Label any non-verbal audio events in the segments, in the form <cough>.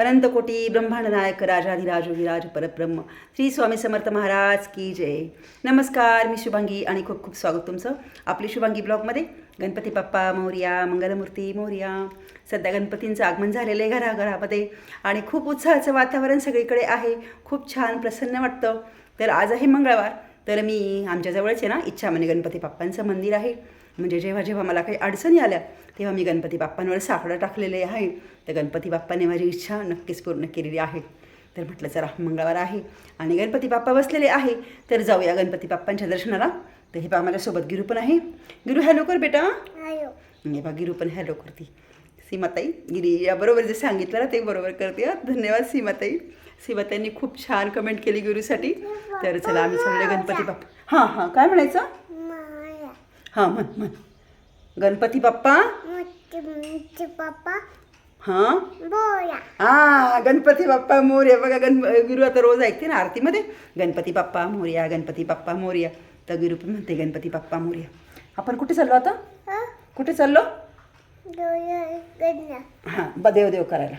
अनंतकोटी ब्रह्मांड नायक राजाधिराज विराज परब्रह्म. श्री स्वामी समर्थ महाराज की जय. नमस्कार मी शुभांगी आणि खूप खूप स्वागत तुमचं आपली शुभांगी ब्लॉगमध्ये. गणपती बाप्पा मोर्या मंगलमूर्ती मोर्या. सध्या गणपतींचं आगमन झालेलं आहे घराघरामध्ये आणि खूप उत्साहाचं वातावरण सगळीकडे आहे. खूप छान प्रसन्न वाटतं. तर आज आहे मंगळवार. तर मी आमच्याजवळच आहे ना इच्छामणी गणपती बाप्पांचं मंदिर आहे. म्हणजे जेव्हा जेव्हा मला काही अडचणी आल्या तेव्हा मी गणपती बाप्पांवर साकडं टाकलेले आहे. तर गणपती बाप्पाने माझी इच्छा नक्कीच पूर्ण केलेली आहे. तर म्हटलं चला मंगळवार आहे आणि गणपती बाप्पा बसलेले आहे. तर जाऊया गणपती बाप्पांच्या दर्शनाला. तर हे पहा माझ्यासोबत गिरू पण आहे. गिरू हॅलो कर बेटा. हे बा गिरू पण हॅलो करते. सीमाताई गिरी या बरोबर जे सांगितलं ना ते बरोबर करते. धन्यवाद सीमाताई. सीमाताईंनी खूप छान कमेंट केली गुरुसाठी. तर चला आम्ही सगळे गणपती बाप्पा. हां हां काय म्हणायचं? हां म्हण म्हण. गणपती बाप्पा? पप्पा हां हां गणपती बाप्पा मोर्या. बघा गण गुरु आता रोज ऐकते ना आरतीमध्ये? गणपती बाप्पा मोर्या गणपती बाप्पा मोर्या. तर गुरु पण म्हणते गणपती बाप्पा मोर्या. आपण कुठे चाललो आता? कुठे चाललो? हां ब देव देव करायला.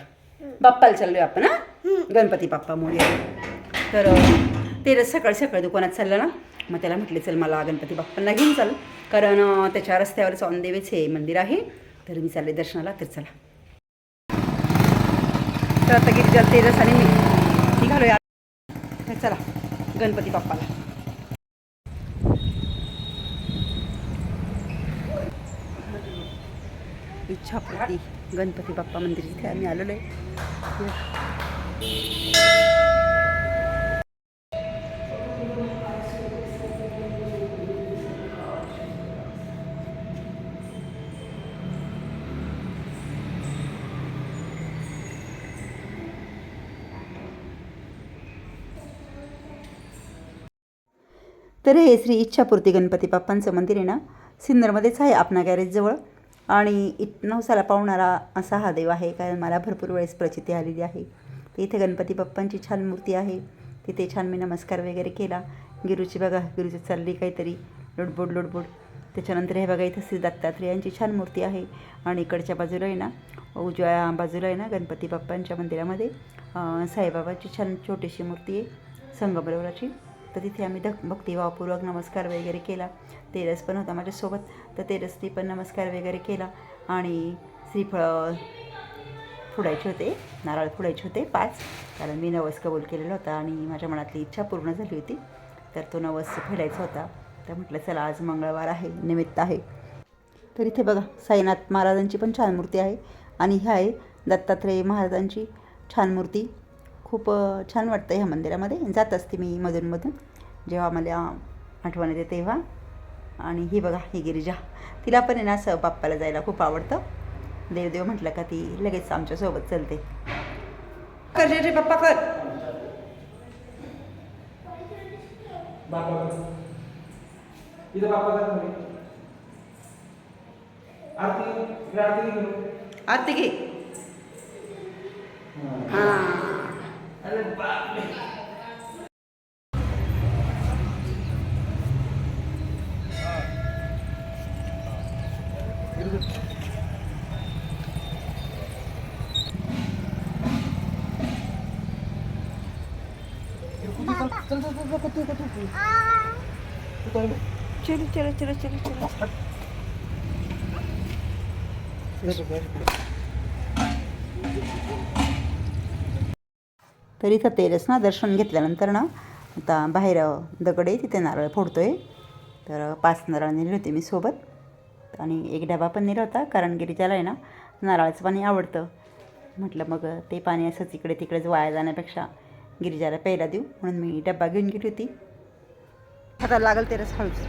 बाप्पाला चाललोय आपण हां? गणपती बाप्पा मोर्या. तर ते सकाळी सकाळी दुकानात चाललं ना? मग त्याला म्हटले चल मला गणपती बाप्पांना घेऊन चाल. कारण त्याच्या रस्त्यावरच ऑन हे मंदिर आहे. तर मी चालले दर्शनाला तर चला. तर आता गिरिजा तेजस आणि मी निघालो या तर चला गणपती बाप्पाला. इच्छापूर्ती गणपती बाप्पा मंदिर इथे आम्ही आलेलो आहे तर हे श्री इच्छापूर्ती गणपती बाप्पांचं मंदिर आहे ना? सिन्नरमध्येच आहे आपणा गॅरेजजवळ आणि इत नवसाला पावणारा असा हा देव आहे. कारण मला भरपूर वेळेस प्रचिती आलेली आहे. तर इथे गणपती बाप्पांची छान मूर्ती आहे. तिथे छान मी नमस्कार वगैरे केला. गिरूची बघा गिरूची चालली काहीतरी. लुडबुड लुडबुड त्याच्यानंतर हे बघा इथं श्री दत्तात्रेयांची छान मूर्ती आहे. आणि इकडच्या बाजूला आहे ना उजव्या बाजूला आहे ना गणपती बाप्पांच्या मंदिरामध्ये साईबाबाची छान छोटीशी मूर्ती आहे. संगमरवराची. तर तिथे आम्ही धक भक्तिभावपूर्वक नमस्कार वगैरे केला. तेरस पण होता माझ्यासोबत. तर तेरसनी पण नमस्कार वगैरे केला आणि श्रीफळ फुडायचे होते. नारळ फुडायचे होते पाच. कारण मी नवस कबूल केलेला होता आणि माझ्या मनातली इच्छा पूर्ण झाली होती. तर तो नवस फेडायचा होता. तर म्हटलं चला आज मंगळवार आहे निमित्त आहे. तर इथे बघा साईनाथ महाराजांची पण छान मूर्ती आहे. आणि ह्या आहे दत्तात्रेय महाराजांची छान मूर्ती. खूप छान वाटतं ह्या मंदिरामध्ये. जात असते मी मधूनमधून जेव्हा मला आठवण येते तेव्हा. आणि ही बघा ही गिरिजा. तिला पण आहे ना असं बाप्पाला जायला खूप आवडतं. देवदेव म्हटलं का ती लगेच आमच्यासोबत चलते. कर जय बाप्पा कर. आरती घे. हां. चल चल चल तू तू तू चलो चलो चलो चलो चलो तर इथं तेरस ना दर्शन घेतल्यानंतर ना आता बाहेर दगड आहे तिथे नारळ फोडतोय. तर पाच नारळ नेले होते मी सोबत. आणि एक डबा पण नेला होता कारण गिरीजाला आहे ना नारळाचं पाणी आवडतं. म्हटलं मग ते पाणी असंच इकडे तिकडेच वाया जाण्यापेक्षा गिरिजाला प्यायला देऊ म्हणून मी डब्बा घेऊन गेली होती. आता लागल तेरस हळूच.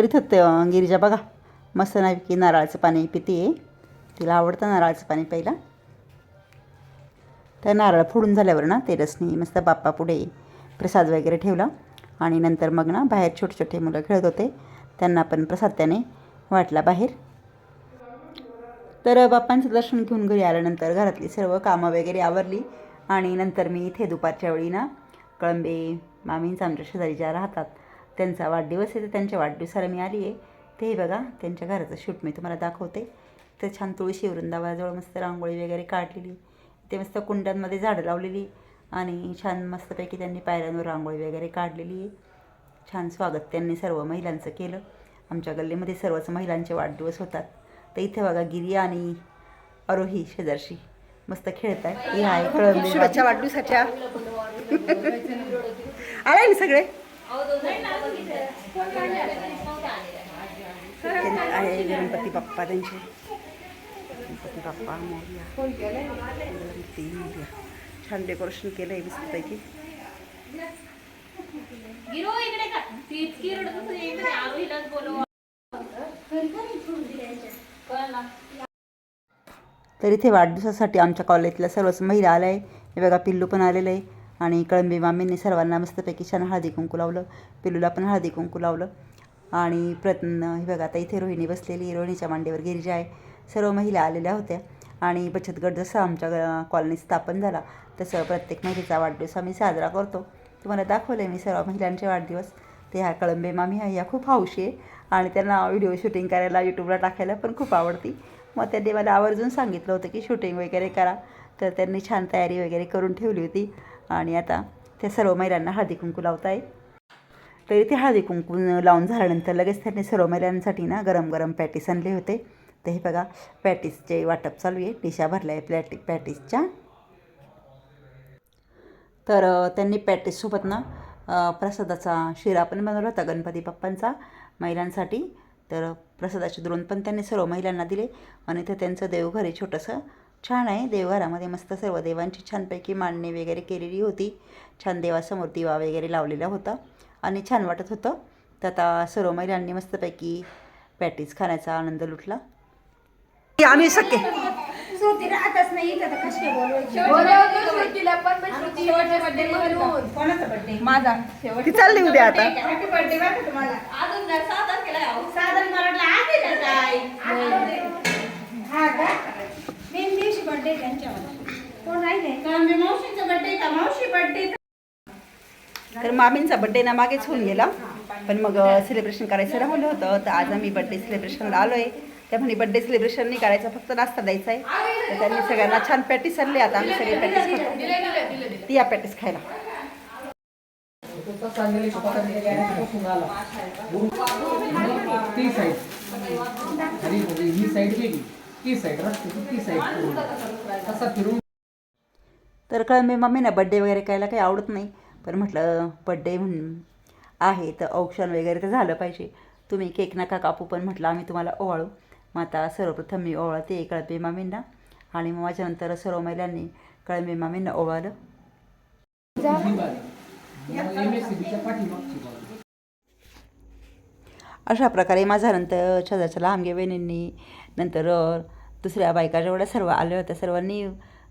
करीत इथं गिरीजा गिरिजा. बघा मस्त नाही की नारळाचं पाणी पिते. तिला आवडतं नारळाचं पाणी प्यायला. तर नारळ फोडून झाल्यावर ना तेरसनी मस्त बाप्पा पुढे प्रसाद वगैरे ठेवला. आणि नंतर मग ना बाहेर छोटे छोटे मुलं खेळत होते. त्यांना पण प्रसाद त्याने वाटला बाहेर. तर बाप्पांचं दर्शन घेऊन घरी आल्यानंतर घरातली सर्व कामं वगैरे आवरली. आणि नंतर मी इथे दुपारच्या वेळी ना कळंबे मामींचा आमच्या शेजारी ज्या राहतात त्यांचा वाढदिवस आहे तर त्यांच्या वाढदिवसाला मी आली आहे. ते बघा त्यांच्या घराचं शूट मी तुम्हाला दाखवते. तर छान तुळशी वृंदावनाजवळ मस्त रांगोळी वगैरे काढलेली. ते मस्त कुंड्यांमध्ये झाडं लावलेली आणि छान मस्तपैकी त्यांनी पायऱ्यांवर रांगोळी वगैरे काढलेली. आहे छान स्वागत त्यांनी सर्व महिलांचं केलं. आमच्या गल्लीमध्ये सर्वच महिलांचे वाढदिवस होतात. तर इथे बघा गिरी आणि आरोही शेजारशी मस्त खेळत आहे हे आहे कळंबे शुभेच्छा वाढदिवसाच्या. <laughs> आले ना सगळे? आहे गणपती बाप्पा त्यांचे गणपती बाप्पा मोर्या गणपती मोर्या छान डेकोरेशन केलं आहे मस्तपैकी आहे की तर इथे वाढदिवसासाठी आमच्या कॉलेजला सर्वच महिला आल्या आहे. हे बघा पिल्लू पण आलेलं आहे. आणि कळंबी मामींनी सर्वांना मस्तपैकी छान हळदी कुंकू लावलं. पिलूला पण हळदी कुंकू लावलं. आणि प्रत्न हे बघा आता इथे रोहिणी बसलेली रोहिणीच्या मांडीवर गिरिजा आहे. सर्व महिला आलेल्या होत्या. आणि बचत गट जसं आमच्या कॉलनीत स्थापन झाला तसं प्रत्येक महिलेचा वाढदिवस आम्ही साजरा करतो. तुम्हाला दाखवलं आहे मी सर्व महिलांचे वाढदिवस. ते ह्या कळंबे मामी ह्या ह्या खूप हौशी आहे. आणि त्यांना व्हिडिओ शूटिंग करायला यूट्यूबला टाकायला पण खूप आवडती. मग त्यांनी मला आवर्जून सांगितलं होतं की शूटिंग वगैरे करा. तर त्यांनी छान तयारी वगैरे करून ठेवली होती. आणि आता त्या सर्व महिलांना हळदी कुंकू लावत आहे तरी ते हळदी कुंकू लावून झाल्यानंतर लगेच त्यांनी सर्व महिलांसाठी ना गरम गरम पॅटीस आणले होते. तर हे बघा पॅटीसचे वाटप चालू आहे. डिशा भरल्या आहे प्लॅटी पॅटीसच्या. तर त्यांनी पॅटीससोबत ना प्रसादाचा शिरा पण बनवला होता गणपती बाप्पांचा महिलांसाठी. तर प्रसादाचे द्रोण पण त्यांनी सर्व महिलांना दिले आणि ते त्यांचं देवघर आहे छोटंसं. छान आहे. देवघरामध्ये मस्त सर्व देवांची छानपैकी मांडणी वगैरे केलेली होती. छान देवासमोर दिवा वगैरे लावलेला होता आणि छान वाटत होतं. तर आता सर्व महिलांनी मस्तपैकी पॅटीस खाण्याचा आनंद लुटला. आम्ही माझा. ती चालली उद्या आता. अजून बर्थडे त्यांच्यावर. कोण राहिले? मावशीचा बर्थडे का? मावशी बर्थडे तर मामींचा बड्डे ना मागेच होऊन गेला. पण मग सेलिब्रेशन करायचं राहिलं होतं. तर आज आम्ही बड्डे सेलिब्रेशनला आलो आहे त्या म्हणे बड्डे सेलिब्रेशन नाही करायचं फक्त नाश्ता द्यायचा आहे. तर त्यांनी सगळ्यांना छान पॅटीस आणले आता आम्ही सगळे पॅटीस ती या पॅटीस खायला. ही साईड गेली ती साईड रस्त्याची ती साईड फिरून तर कळंबे मम्मीना बड्डे वगैरे करायला काही आवडत नाही. पण म्हटलं बड्डे म्हणून आहे तर औक्षण वगैरे तर झालं पाहिजे. तुम्ही केक नका कापू पण म्हटलं आम्ही तुम्हाला ओवाळू. मग आता सर्वप्रथम मी ओवाळते कळपे मामींना आणि मग माझ्यानंतर सर्व महिलांनी कळंबे मामींना ओवाळलं. अशा प्रकारे माझ्यानंतर छदाच्या लहानगे बहिणींनी नंतर दुसऱ्या बायका जेवढ्या सर्व आल्या होत्या सर्वांनी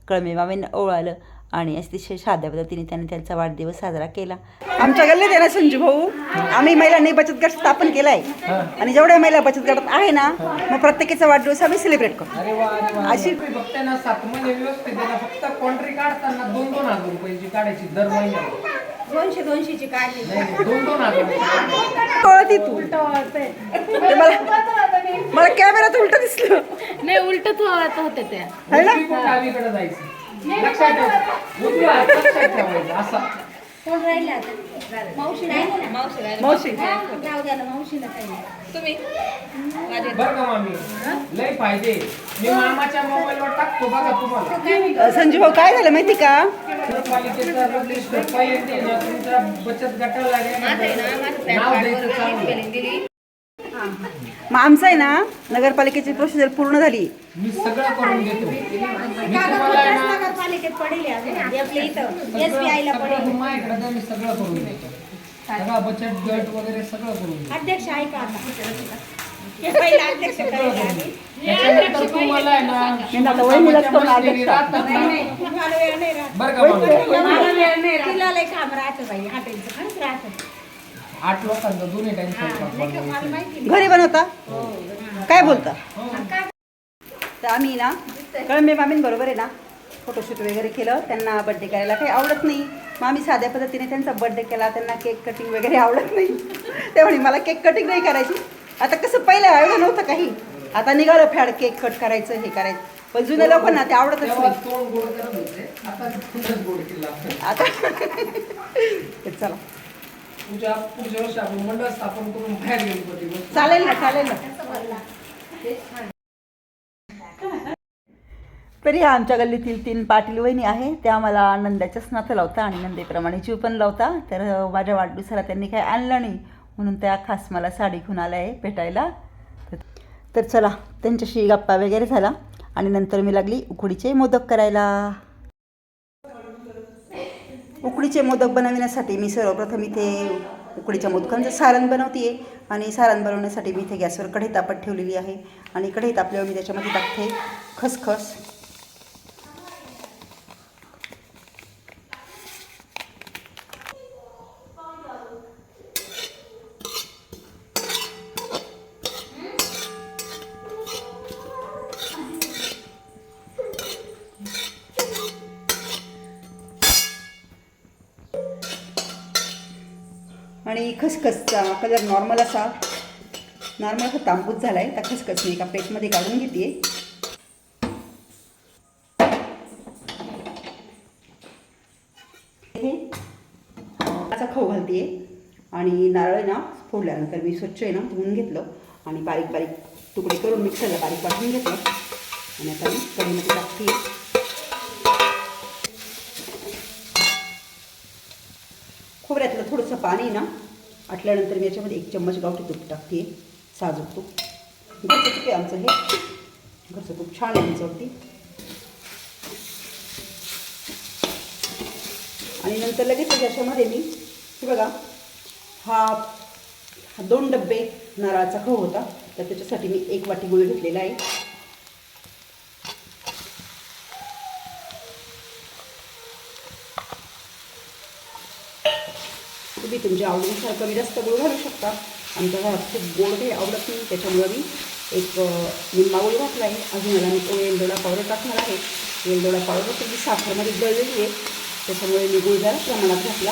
कळमे मामींना ओवाळलं आणि अतिशय साध्या पद्धतीने त्यांनी त्यांचा वाढदिवस साजरा केला. आमच्या गल्लीत आहे ना संजू भाऊ आम्ही महिलांनी बचत गट स्थापन केला आहे आणि जेवढ्या महिला बचत गटात आहे ना मग प्रत्येकीचा वाढदिवस आम्ही सेलिब्रेट करतो. अशी- अशी बघताना सात महिने व्यवस्थित आहे ना फक्त कॉन्ट्री काढताना दोन दोन हजार रुपयाची काढायची दर महिन्याला. दोनशे दोनशेची काढली. दोन दोन हजार. कळती तू. ते मला मला कॅमेरात उलट दिसलं. नाही उलट होते ते. है ना? उजवी कुठं डावीकडे जायचं? लक्षात ठेव. उजवा हात. लक्षात ठेवायचा असा. कोण राहिले आता? मावशी राहिले ना? मावशी मावशी. जाऊ द्या ना मावशीला काही नाही. तुम्ही? बरं का मामी? लय फायदे. मी मामाच्या मोबाईलवर टाकतो बघा तुम्हाला. अ, संजू भाऊ काय झालं माहिती का? नगरपालिकेचा येते ना बचत गटाला गेल्यानंतर नाव द्यायचं चालू आहे. मग आमचं आहे ना नगरपालिकेची प्रोसिजर पूर्ण झाली. मी सगळं करून देतो मी तुम्हाला आहे कागदपत्रच ना नगरपालिकेत पडेल आहे अजून. आपल्या इथं एस बी आयला सगळं पडेल. तुम्ही माझ्याकडे द्या, मी सगळं करून देतो सगळं बचत गट वगैरे सगळं करून देतो अध्यक्ष आहे का आता? हे पहिला अध्यक्ष करायला आधी. त्याच्यानंतर तुम्हाला आहे ना मी आता वहिनीलाच करून मशिनरी अध्यक्ष. राहतात ना. तुम्हाला वेळ नाही राहत. बरं का मामी मला वेळ नाही राहत. तिला लय काम राहतं बाई हॉटेलचं खरंच राहतं. आठ लोकांचा दोन्ही टाइम स्वयंपाक. घरी बनवता? काय बोलता? तर आम्ही ना कळंबे मामींबरोबर आहे ना फोटोशूट वगैरे केलं त्यांना बड्डे करायला काही आवडत नाही. मग आम्ही साध्या पद्धतीने त्यांचा बड्डे केला त्यांना केक कटिंग वगैरे आवडत नाही. ते म्हणे मला केक कटिंग नाही करायची. आता कसं पहिलं एवढं नव्हतं काही. आता निघालं फॅड केक कट करायचं हे करायचं. पण जुन्या लोकांना ते आवडतच नाही. आता <laughs> चला. पुढच्या पुढच्या वर्षी आपण मंडळ स्थापन करून बाहेर गेलो कधी चालेल ना चालेल ना. तरी ह्या आमच्या गल्लीतील तीन पाटील वहिनी आहे. त्या मला नंद्याच्याच नातं लावता आणि नंदेप्रमाणे जीव पण लावता. तर माझ्या वाढदिवसाला त्यांनी काही आणलं नाही. म्हणून त्या खास मला साडी घेऊन आल्या आहे भेटायला. तर- तर चला त्यांच्याशी गप्पा वगैरे झाला. आणि नंतर मी लागली उकडीचे मोदक करायला. उकडीचे मोदक बनवण्यासाठी मी सर्वप्रथम इथे उकडीच्या मोदकांचं सारण बनवते आहे आणि सारण बनवण्यासाठी मी इथे गॅसवर कढई तापत ठेवलेली आहे. आणि कढई तापल्यावर मी त्याच्यामध्ये टाकते खसखस. आणि खसखसचा कलर नॉर्मल असा. नॉर्मल असा तांबूस झाला आहे त्या खसखस मी एका प्लेटमध्ये काढून घेते हे खाऊ घालते आणि नारळ आहे ना फोडल्यानंतर मी स्वच्छ आहे ना धुवून घेतलं. आणि बारीक बारीक तुकडे करून मिक्सरला बारीक वाटून घेतलं. आणि आता मी कढईमध्ये टाकते खोबऱ्यातलं थोडंसं पाणी ना आटल्यानंतर मी याच्यामध्ये एक चम्मच गावठी तूप टाकते साजूक तूप घरचं तूप आहे आमचं हे. घरचं तूप छान आहे आमच्यावरती आणि नंतर लगेच याच्यामध्ये मी हे बघा हा हा दोन डब्बे नारळाचा खव होता तर त्याच्यासाठी मी एक वाटी गुळ घेतलेला आहे. तुम्ही तुमच्या आवडीनुसार कमी जास्त गुळ घालू शकता. आमच्या घरात खूप गोड काही आवडत नाही त्याच्यामुळं मी एक अं, गुळ घातला आहे. अजून मला मी तो वेलदोडा पावडर टाकणार आहे. वेलदोडा पावडर तुमची साखरमध्ये गळलेली आहे. त्याच्यामुळे मी गुळ जरा प्रमाणात घातला.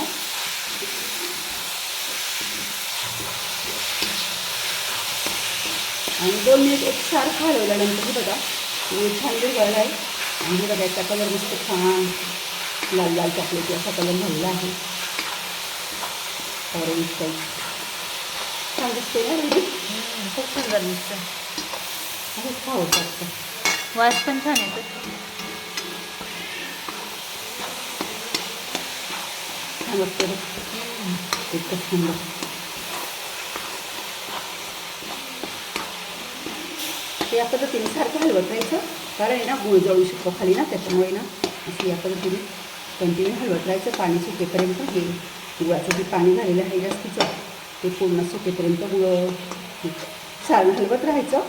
आणि दोन मिनिट एक सारखं हलवल्यानंतर हे बघा गुळ छान विरघळला आहे. आणि बघा याचा कलर मस्त छान लाल लाल चॉकलेटी असा कलर झालेला आहे. ऑरेंज टाईप छान दिसते ना दीदी? खूप सुंदर दिसतं असंच खावं वाटतं वास पण छान येतो छान वाटतं वाटतं ते या पद्धतीने सारखं हलवत राहायचं कारण आहे ना गुळ जळू शकतो खाली ना त्याच्यामुळे ना असं या पद्धतीने कंटिन्यू हलवत राहायचं पाणी सुकेपर्यंत हे गुळाचं जे पाणी झालेलं आहे जास्तीचं ते पूर्ण सुकेपर्यंत गुळ सारण हलवत राहायचं.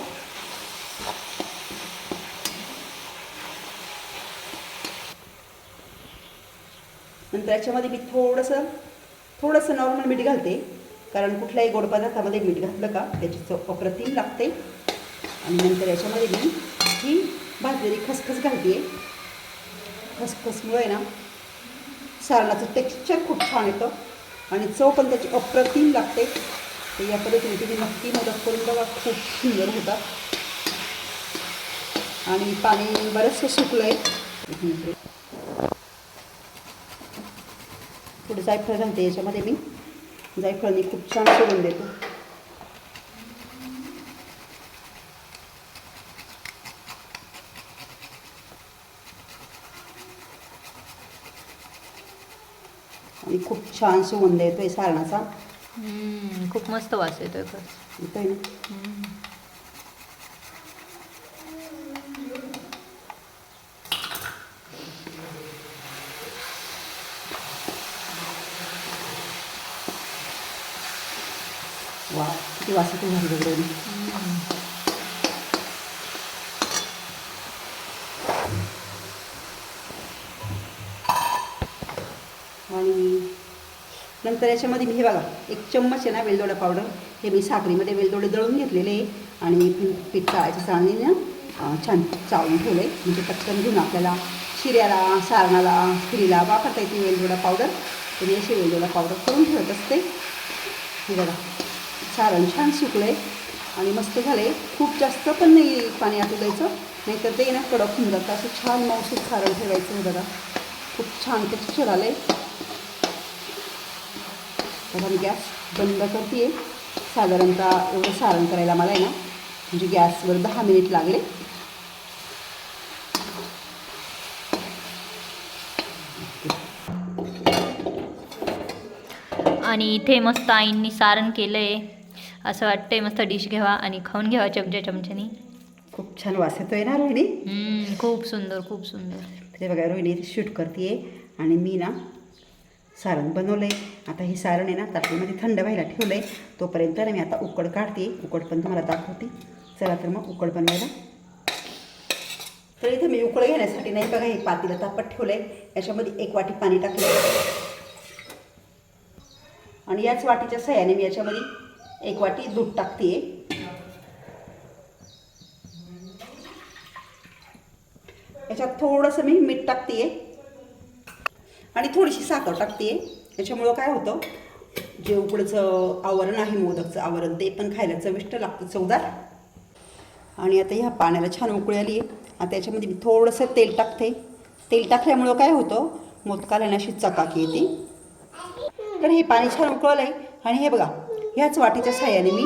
नंतर याच्यामध्ये मी थोडंसं थोडंसं नॉर्मल मीठ घालते. कारण कुठल्याही गोड पदार्थामध्ये मीठ घातलं का त्याची चव अप्रतिम लागते. आणि नंतर याच्यामध्ये मी ही भाजलेली खसखस घालते. खसखसमुळे ना सारणाचं टेक्स्चर खूप छान येतं. आणि चव पण त्याची अप्रतिम लागते. तर या पद्धतीने तुम्ही नक्की मदत करून बघा खूप सुंदर होतात. आणि पाणी बरंचसं सुकलं आहे थोडं जायफळ घालते याच्यामध्ये मी जायफळाने खूप छान सोडून देतो आणि खूप छान सुगंध येतोय सारणाचा. हम्म, खूप मस्त वास येतोय खरंच. येतोय ना? वा किती वास येतो भारी नंतर याच्यामध्ये मी हे बघा एक चम्मच आहे ना वेलदोडा पावडर हे मी साखरीमध्ये वेलदोडे दळून घेतलेले आहे. आणि पीठ चाळायच्या चाळणीनं छान चाळून ठेवलं आहे. म्हणजे पटकन घेऊन आपल्याला शिऱ्याला सारणाला खिरीला वापरता येते वेलदोडा पावडर तर मी अशी वेलदोडा पावडर करून ठेवत असते. हे बघा सारण छान सुकलं आहे आणि मस्त झालं आहे खूप जास्त पण नाही पाणी आटू द्यायचं. नाहीतर ते ना कडक होऊन जातं. असं छान मौसूद सारण ठेवायचं हे बघा. खूप छान टेक्स्चर आलं आहे आता मी गॅस बंद करते साधारणतः एवढं सारण करायला मला आहे ना म्हणजे गॅसवर दहा मिनिट लागले. आणि इथे मस्त आईंनी सारण केलं आहे असं वाटतंय मस्त डिश घ्यावा आणि खाऊन घ्यावा चमच्या चमच्यानी. खूप छान वास येतोय ना रोहिणी? हम्म, खूप सुंदर खूप सुंदर. ते बघा रोहिणी शूट करते आणि मी ना सारण बनवलं आहे आता हे सारण आहे ना ताटलीमध्ये थंड व्हायला ठेवलं आहे तोपर्यंत मी आता उकड काढते. उकड पण तुम्हाला दाखवते. चला तर मग उकड बनवायला. तर इथं मी उकड घेण्यासाठी नाही बघा हे पातीला तापत ठेवलं आहे याच्यामध्ये एक वाटी पाणी टाकलं आणि याच वाटीच्या सहाय्याने मी याच्यामध्ये एक वाटी दूध टाकते याच्यात थोडंसं मी मीठ टाकते आणि थोडीशी साखर टाकते याच्यामुळं काय होतं जे उकडचं आवरण आहे मोदकचं आवरण ते पण खायला चविष्ट लागतं चवदार. आणि आता ह्या पाण्याला छान उकळी आली. आहे आता याच्यामध्ये मी थोडंसं तेल टाकते. तेल टाकल्यामुळं काय होतं मोदकाला ना अशी चकाकी येते. तर हे पाणी छान उकळलं आहे आणि हे बघा ह्याच वाटीच्या साह्याने मी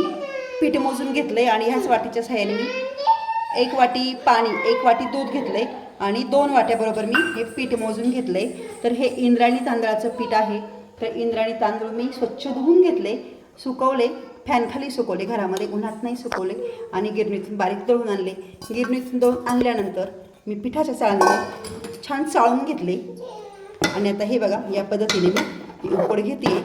पीठ मोजून घेतलं आहे आणि ह्याच वाटीच्या साह्याने मी एक वाटी पाणी एक वाटी दूध घेतलं आहे आणि दोन वाट्याबरोबर मी हे पीठ मोजून घेतलं. आहे तर हे इंद्रायणी तांदळाचं पीठ आहे. तर इंद्रायणी तांदूळ मी स्वच्छ धुवून घेतले सुकवले फॅनखाली सुकवले घरामध्ये उन्हात नाही सुकवले आणि गिरणीतून बारीक दळून आणले. गिरणीतून दळून आणल्यानंतर मी पिठाच्या चाळणीवर छान चाळून घेतले. आणि आता हे बघा या पद्धतीने मी उकड घेते.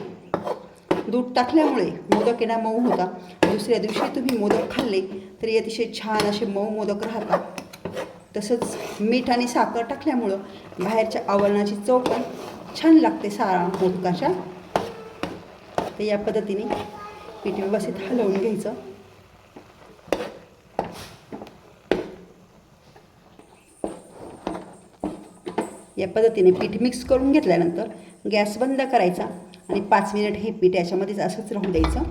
दूध टाकल्यामुळे मोदक येणा मऊ होता दुसऱ्या दिवशी तुम्ही मोदक खाल्ले तरी अतिशय छान असे मऊ मोदक राहतात. तसंच मीठ आणि साखर टाकल्यामुळं बाहेरच्या आवरणाची चव पण छान लागते सारा मोदकाच्या. तर या पद्धतीने पीठ व्यवस्थित हलवून घ्यायचं. या पद्धतीने पीठ मिक्स करून घेतल्यानंतर गॅस बंद करायचा आणि पाच मिनिट हे पीठ याच्यामध्येच असंच राहून द्यायचं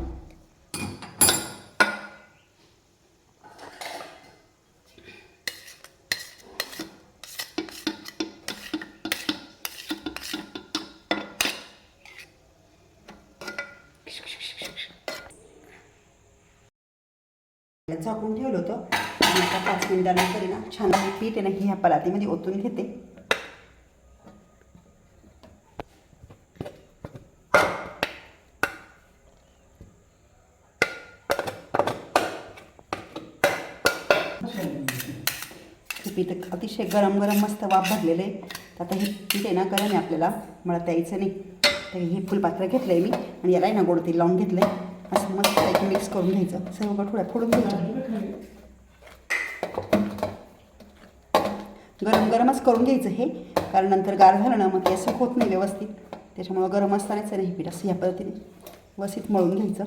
झाकून ठेवलं होतं आणि आता पाच मिनिटानंतर आहे ना छान हे पीठ आहे ना ही ह्या परातीमध्ये ओतून घेते. पीठ अतिशय गरम गरम मस्त वाफ भरलेलं आहे. तर आता हे पीठ आहे ना गरम आपल्याला. मला द्यायचं नाही. तर हे फुलपात्र घेतलं आहे मी आणि याला आहे ना गोड तेल लावून घेतलं आहे असं मस्त मिक्स करून घ्यायचं. सर्व थोड्या फोडून घ्यायचं गरम गरमच करून घ्यायचं हे. कारण नंतर गार झालं ना मग ते असं होत नाही व्यवस्थित. त्याच्यामुळं गरम असतानाच नाही पीठ असं ह्या पद्धतीने व्यवस्थित मळून घ्यायचं.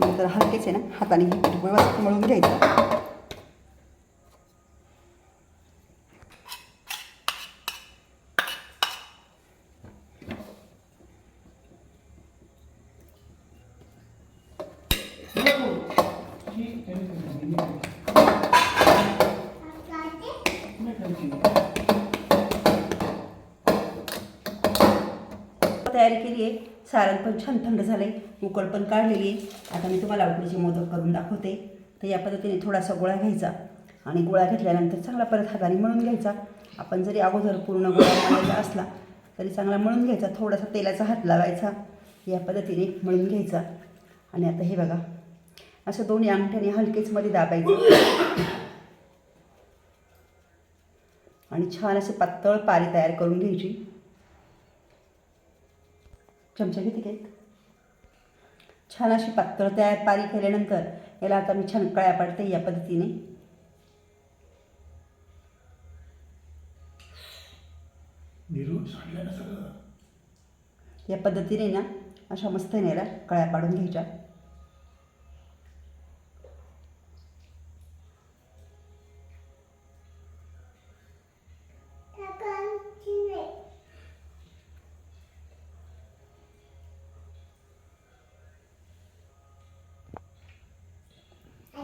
नंतर हलकेच आहे ना हाताने हे पीठ व्यवस्थित मळून घ्यायचं तयारी केली आहे सारण पण छान थंड झालं आहे उकळ पण काढलेली आहे. आता मी तुम्हाला उकडीचे मोदक करून दाखवते. तर या पद्धतीने थोडासा गोळा घ्यायचा आणि गोळा घेतल्यानंतर चांगला परत हाताने मळून घ्यायचा. आपण जरी अगोदर पूर्ण गोळा मळायचा असला तरी चांगला मळून घ्यायचा. थोडासा तेलाचा हात लावायचा. या पद्धतीने मळून घ्यायचा. आणि आता हे बघा असं दोन्ही अंगठ्याने हलकेच मध्ये दाबायचं. आणि छान असे पातळ पारी तयार करून घ्यायची. चमचा घेते काय छान अशी पातळ तयार पारी केल्यानंतर याला आता मी छान कळ्या पाडते या पद्धतीने. या पद्धतीने ना अशा मस्त याला कळ्या पाडून घ्यायच्या.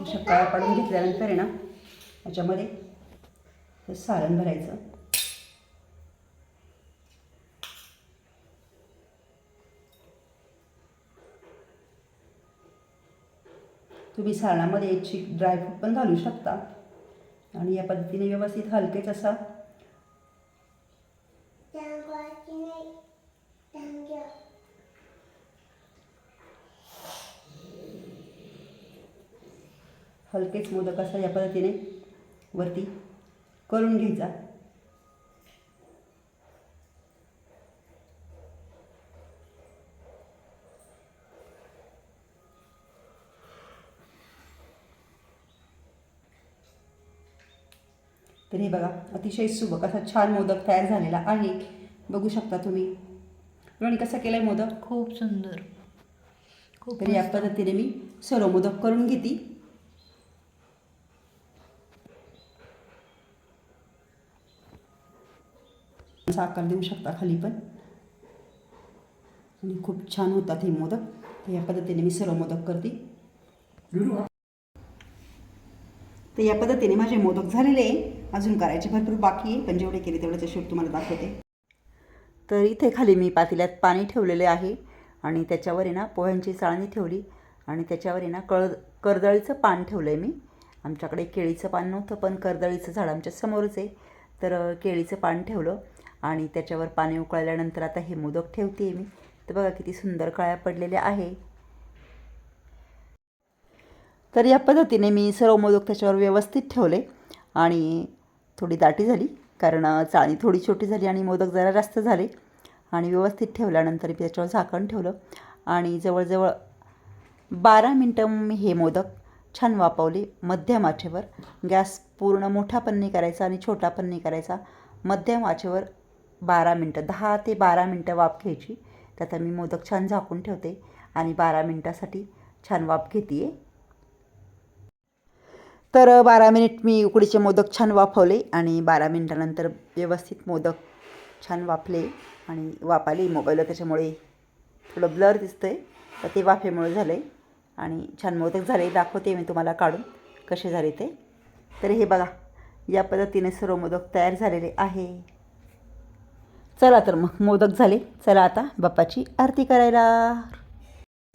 अशा कळ्या पाडून घेतल्यानंतर आहे ना याच्यामध्ये हे सारण भरायचं. तुम्ही सारणामध्ये एक ड्रायफ्रूट पण घालू शकता. आणि या पद्धतीने व्यवस्थित हलकेच असा हलकेच मोदक असा या पद्धतीने वरती करून घ्यायचा. तर हे बघा अतिशय सुबक असा छान मोदक तयार झालेला आहे. बघू शकता तुम्ही. रोणी कसा केलाय मोदक? खूप सुंदर. खूप तर या पद्धतीने मी सर्व मोदक करून घेते. असा आकार देऊ शकता खाली पण. आणि खूप छान होतात हे मोदक. तर या पद्धतीने मी सर्व मोदक करते. तर या पद्धतीने माझे मोदक झालेले आहे. अजून करायचे भरपूर बाकी आहे पण जेवढे केले तेवढ्याचं शेवट तुम्हाला दाखवते. तर इथे खाली मी पातेल्यात पाणी ठेवलेले आहे. आणि त्याच्यावर आहे ना पोह्यांची चाळणी ठेवली. आणि त्याच्यावर आहे ना कळ कर्दळीचं पान ठेवलं आहे मी. आमच्याकडे केळीचं पान नव्हतं पण कर्दळीचं झाड आमच्या समोरच आहे. तर केळीचं पान ठेवलं. आणि त्याच्यावर पाणी उकळल्यानंतर आता हे मोदक ठेवते मी. तर बघा किती सुंदर कळ्या पडलेल्या आहे. तर या पद्धतीने मी सर्व मोदक त्याच्यावर व्यवस्थित ठेवले आणि थोडी दाटी झाली कारण चाळणी थोडी छोटी झाली आणि मोदक जरा जास्त झाले. आणि व्यवस्थित ठेवल्यानंतर मी त्याच्यावर झाकण ठेवलं आणि जवळजवळ बारा मिनटं मी हे मोदक छान वापवले मध्यम आचेवर. गॅस पूर्ण मोठा पण नाही करायचा आणि छोटा पण नाही करायचा. मध्यम आचेवर बारा मिनटं दहा ते बारा मिनटं वाफ घ्यायची. त्यात मी मोदक छान झाकून ठेवते आणि बारा मिनटासाठी छान वाफ घेते तर बारा मिनिट मी उकडीचे मोदक छान वाफवले आणि बारा मिनटानंतर व्यवस्थित मोदक छान वाफले आणि वापाले मोबाईलवर त्याच्यामुळे थोडं ब्लर दिसतं आहे तर ते वाफेमुळे झालं आहे आणि छान मोदक झाले दाखवते मी तुम्हाला काढून कसे झाले ते. तर हे बघा या पद्धतीने सर्व मोदक तयार झालेले आहे. चला तर मग मोदक झाले. चला आता बाप्पाची आरती करायला.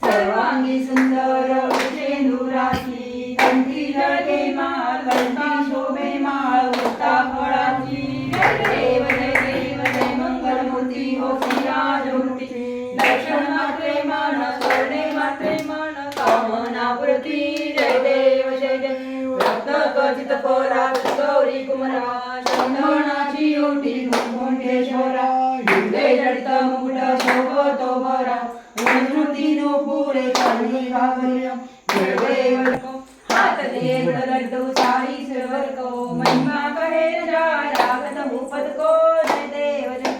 सर्वांगी सुंदर लड्डू साई सिरवर को महिमा कहे जा लागत भूपत को जय देव जय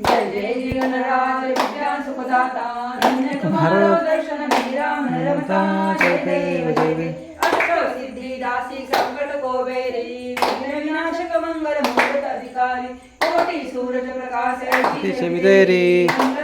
जय जय जी गणराज विद्या सुखदाता धन्य तुम्हारो दर्शन मीरा मन रमता जय देव जय देव। अष्ट सिद्धि दासी संकट को बेरी विघ्न विनाशक मंगल मूर्त अधिकारी कोटि सूरज प्रकाश. अवतार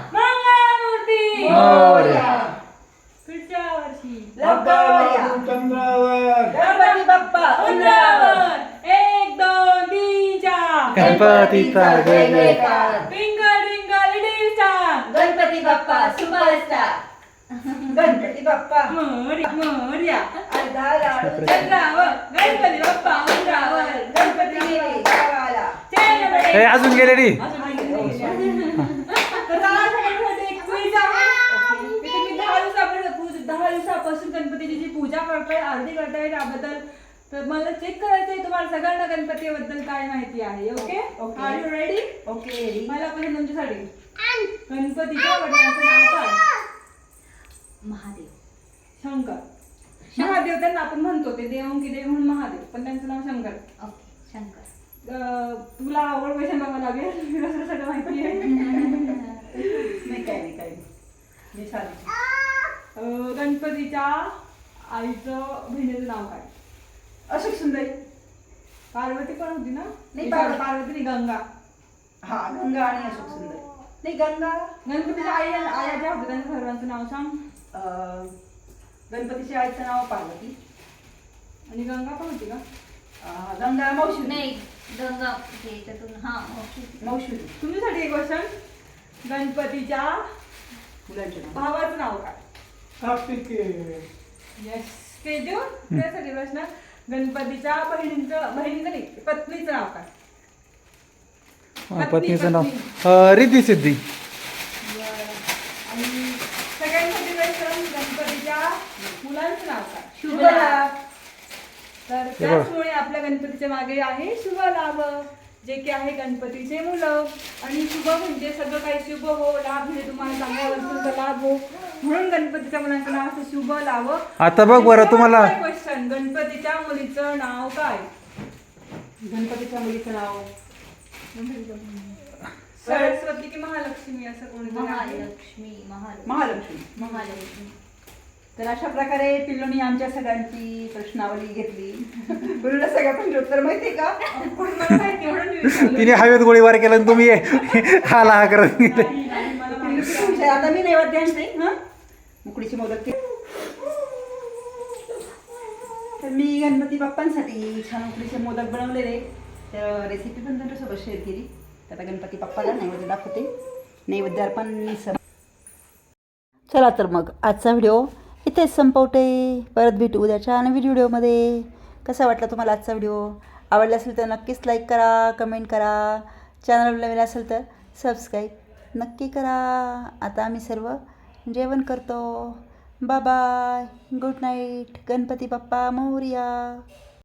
मोरया पिठावरची लवकरया चंद्रावर. गणपती बाप्पा उंदरावर. एक गणपती बाप्पा सुपरस्टार गणपती बाप्पा. मोरया मोरया. गणपती. बाप्पा उंदरावर. गणपती देवी अजून गेलेली अजून- आरती करताय त्याबद्दल तर मला चेक करायचंय तुम्हाला सगळ्यांना गणपतीबद्दल काय माहिती आहे okay Okay. Are you ready okay मला पहिले तुमच्यासाठी. गणपतीच्या वडिलांचं नाव काय? महादेव. शंकर. महादेव त्यांना आपण म्हणतो ते देव की देव म्हणून महादेव पण त्यांचं नाव शंकर. ओके शंकर. अं, तुला आवड पैसे बघावं लागेल दुसरं सगळं माहिती आहे. <laughs> नाही काय नाही काय नाही. मी सांगते. अं, गणपतीच्या आईचं बहिणीचं नाव काय? अशोक सुंदरी. पार्वती पण होती ना? नाही, पार्वती. पार्वती नाही, गंगा. हा गंगा आणि अशोक सुंदरी. नाही गंगा गणपतीच्या आई आया ज्या होत्या त्यांच्या सर्वांचं नाव सांग. अं, गणपतीच्या आईचं नाव पार्वती. आणि गंगा पण होती का? अं, गंगा मावशी नाही गंगा ते याच्यातून हा ओके. मावशी तुमच्यासाठी एक क्वेश्चन गणपतीच्या मुलांचे नाव. भावाचं नाव काय? येस ते देऊ त्यासाठी प्रश्न गणपतीच्या बहिणीचं बहिणीचं नाही पत्नीचं नाव काय पत्नीचं नाव. रिद्धी सिद्धी. आणि सगळ्यांसाठी प्रश्न गणपतीच्या मुलांचं नाव काय शुभ लाभ. तर त्याचमुळे आपल्या गणपतीच्या मागे आहे शुभ लाभ. जे की आहे गणपतीचे मुलं. आणि शुभ म्हणजे सगळं काही शुभ हो लाभ म्हणजे तुम्हाला चांगल्या वस्तूंचा लाभ हो. म्हणून गणपतीच्या मुलांचं नाव असं शुभ लाभ आता बघ बरं तुम्हाला क्वेश्चन गणपतीच्या मुलीचं नाव काय? गणपतीच्या मुलीचं नाव. सरस्वती की महालक्ष्मी असं कोणी महालक्ष्मी महालक्ष्मी. महालक्ष्मी. महालक्ष्मी. तर अशा प्रकारे पिल्लोनी आमच्या सगळ्यांची प्रश्नावली घेतली. पिल्लूला सगळ्या प्रश्न उत्तर माहिती का? माहिती म्हणून मी विचारलं. तिने हवेत गोळीबार केला आणि तुम्ही हा करत गेले. मला पिल्लू आहे. तुमच्या- आता मी नैवेद्य आणते हा? उकडीची मोदक ते तर मी गणपती बाप्पांसाठी छान उकडीचे मोदक बनवलेले. तर रेसिपी पण तुमच्यासोबत शेअर केली. तर आता गणपती बाप्पाला नैवेद्य दाखवते. नैवेद्य अर्पण सम चला तर मग आजचा व्हिडिओ इथेच संपवते. परत भेटू उद्याच्या नवीन व्हिडिओमध्ये. कसा वाटला तुम्हाला आजचा व्हिडिओ? आवडला असेल तर नक्कीच लाईक करा कमेंट करा. चॅनल नवीन असेल तर सबस्क्राईब नक्की करा. आता आम्ही सर्व जेवण करतो. Bye bye good night Ganpati Bappa Morya.